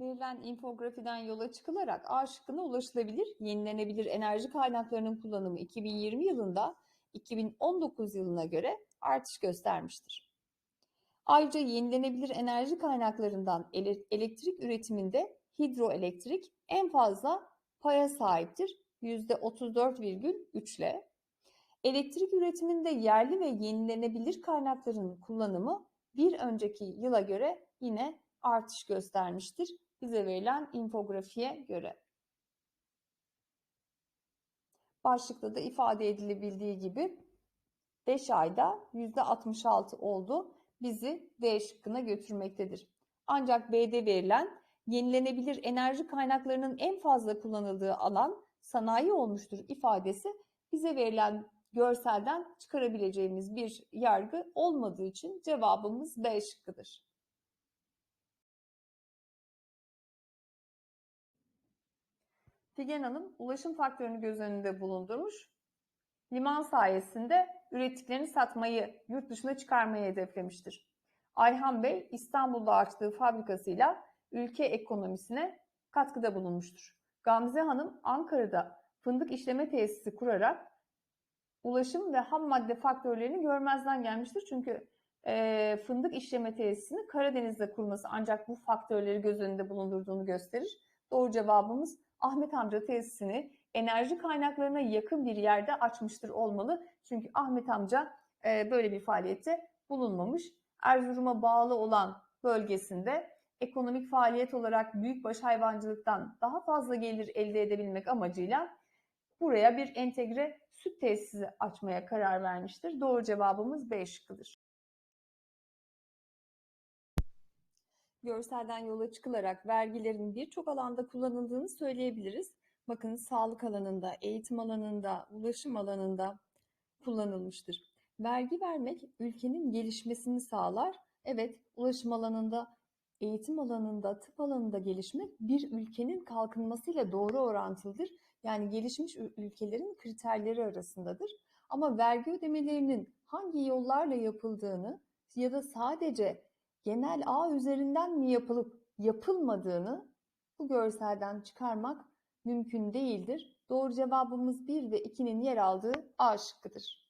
Verilen infografiden yola çıkılarak A şıkkına ulaşılabilir, yenilenebilir enerji kaynaklarının kullanımı 2020 yılında 2019 yılına göre artış göstermiştir. Ayrıca yenilenebilir enerji kaynaklarından ele- elektrik üretiminde hidroelektrik en fazla paya sahiptir %34,3 ile. Elektrik üretiminde yerli ve yenilenebilir kaynakların kullanımı bir önceki yıla göre yine artış göstermiştir bize verilen infografiye göre. Başlıkta da ifade edilebildiği gibi 5 ayda %66 oldu bizi D şıkkına götürmektedir. Ancak B'de verilen yenilenebilir enerji kaynaklarının en fazla kullanıldığı alan sanayi olmuştur ifadesi bize verilen görselden çıkarabileceğimiz bir yargı olmadığı için cevabımız B şıkkıdır. Figen Hanım ulaşım faktörünü göz önünde bulundurmuş. Liman sayesinde ürettiklerini satmayı, yurt dışına çıkarmayı hedeflemiştir. Ayhan Bey İstanbul'da açtığı fabrikasıyla ülke ekonomisine katkıda bulunmuştur. Gamze Hanım Ankara'da fındık işleme tesisi kurarak ulaşım ve ham madde faktörlerini görmezden gelmiştir. Çünkü e, fındık işleme tesisini Karadeniz'de kurması ancak bu faktörleri göz önünde bulundurduğunu gösterir. Doğru cevabımız Ahmet amca tesisini enerji kaynaklarına yakın bir yerde açmıştır olmalı. Çünkü Ahmet amca e, böyle bir faaliyette bulunmamış. Erzurum'a bağlı olan bölgesinde ekonomik faaliyet olarak büyükbaş hayvancılıktan daha fazla gelir elde edebilmek amacıyla buraya bir entegre süt tesisi açmaya karar vermiştir. Doğru cevabımız B şıkkıdır. Görselden yola çıkılarak vergilerin birçok alanda kullanıldığını söyleyebiliriz. Bakın sağlık alanında, eğitim alanında, ulaşım alanında kullanılmıştır. Vergi vermek ülkenin gelişmesini sağlar. Evet, ulaşım alanında, eğitim alanında, tıp alanında gelişmek bir ülkenin kalkınmasıyla doğru orantılıdır. Yani gelişmiş ülkelerin kriterleri arasındadır. Ama vergi ödemelerinin hangi yollarla yapıldığını ya da sadece genel ağ üzerinden mi yapılıp yapılmadığını bu görselden çıkarmak mümkün değildir. Doğru cevabımız 1 ve 2'nin yer aldığı A şıkkıdır.